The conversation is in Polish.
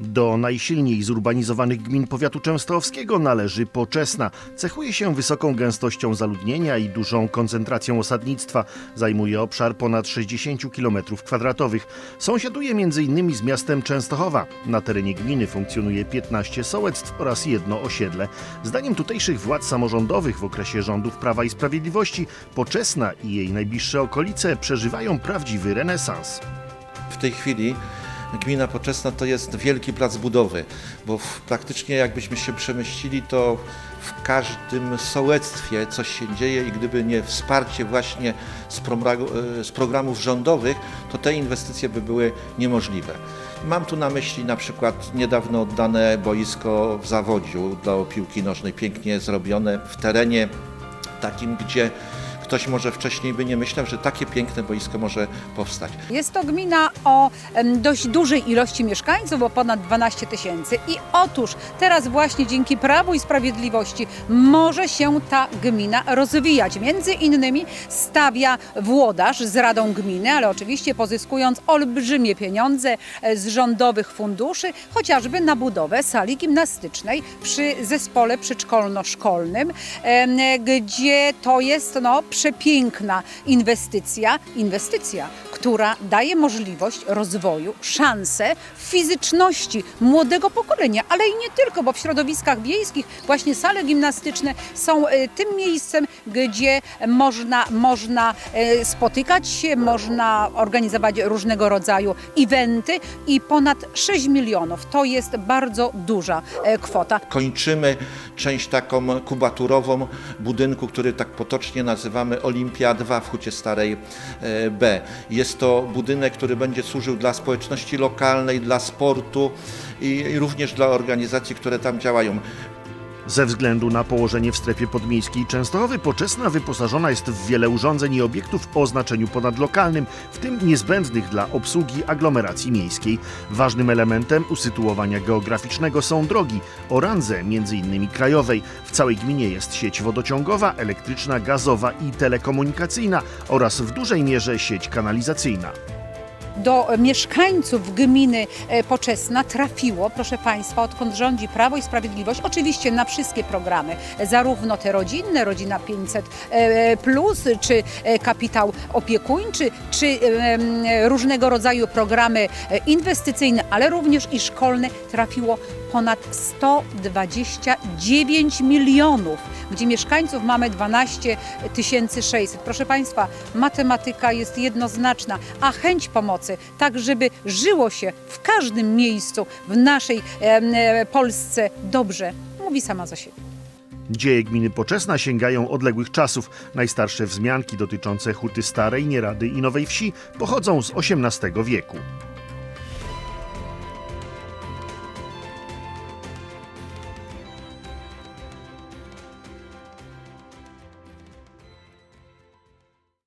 Do najsilniej zurbanizowanych gmin powiatu częstochowskiego należy Poczesna. Cechuje się wysoką gęstością zaludnienia i dużą koncentracją osadnictwa. Zajmuje obszar ponad 60 km2. Sąsiaduje m.in. z miastem Częstochowa. Na terenie gminy funkcjonuje 15 sołectw oraz jedno osiedle. Zdaniem tutejszych władz samorządowych w okresie rządów Prawa i Sprawiedliwości Poczesna i jej najbliższe okolice przeżywają prawdziwy renesans. W tej chwili gmina Poczesna to jest wielki plac budowy, bo w, praktycznie jakbyśmy się przemyślili, to w każdym sołectwie coś się dzieje i gdyby nie wsparcie właśnie z, e, z programów rządowych, to te inwestycje by były niemożliwe. Mam tu na myśli na przykład niedawno oddane boisko w Zawodziu do piłki nożnej, pięknie zrobione w terenie takim, gdzie ktoś może wcześniej by nie myślał, że takie piękne boisko może powstać. Jest to gmina o dość dużej ilości mieszkańców, bo ponad 12 tysięcy. I otóż teraz właśnie dzięki Prawu i Sprawiedliwości może się ta gmina rozwijać. Między innymi stawia włodarz z Radą Gminy, ale oczywiście pozyskując olbrzymie pieniądze e, z rządowych funduszy, chociażby na budowę sali gimnastycznej przy zespole przedszkolno-szkolnym, gdzie to jest no, przepiękna inwestycja, inwestycja, która daje możliwość rozwoju, szansę fizyczności młodego pokolenia, ale i nie tylko, bo w środowiskach wiejskich właśnie sale gimnastyczne są e, tym miejscem, gdzie można, można e, spotykać się, można organizować różnego rodzaju eventy i ponad 6 milionów to jest bardzo duża e, kwota. Kończymy część taką kubaturową budynku, który tak potocznie nazywamy Olimpia 2 w Hucie Starej e, B. Jest to budynek, który będzie służył dla społeczności lokalnej, dla sportu i również dla organizacji, które tam działają. Ze względu na położenie w strefie podmiejskiej Częstochowy Poczesna wyposażona jest w wiele urządzeń i obiektów o znaczeniu ponadlokalnym, w tym niezbędnych dla obsługi aglomeracji miejskiej. Ważnym elementem usytuowania geograficznego są drogi o randze m.in. krajowej. W całej gminie jest sieć wodociągowa, elektryczna, gazowa i telekomunikacyjna oraz w dużej mierze sieć kanalizacyjna. Do mieszkańców gminy e, Poczesna trafiło, proszę Państwa, odkąd rządzi Prawo i Sprawiedliwość, oczywiście na wszystkie programy, zarówno te rodzinne, Rodzina 500 e, plus, czy e, kapitał opiekuńczy, czy różnego rodzaju programy e, inwestycyjne, ale również i szkolne, trafiło ponad 129 milionów, gdzie mieszkańców mamy 12 600. Proszę Państwa, matematyka jest jednoznaczna, a chęć pomocy, tak żeby żyło się w każdym miejscu w naszej e, Polsce dobrze, mówi sama za siebie. Dzieje gminy Poczesna sięgają odległych czasów. Najstarsze wzmianki dotyczące Huty Starej, Nierady i Nowej Wsi pochodzą z XVIII wieku.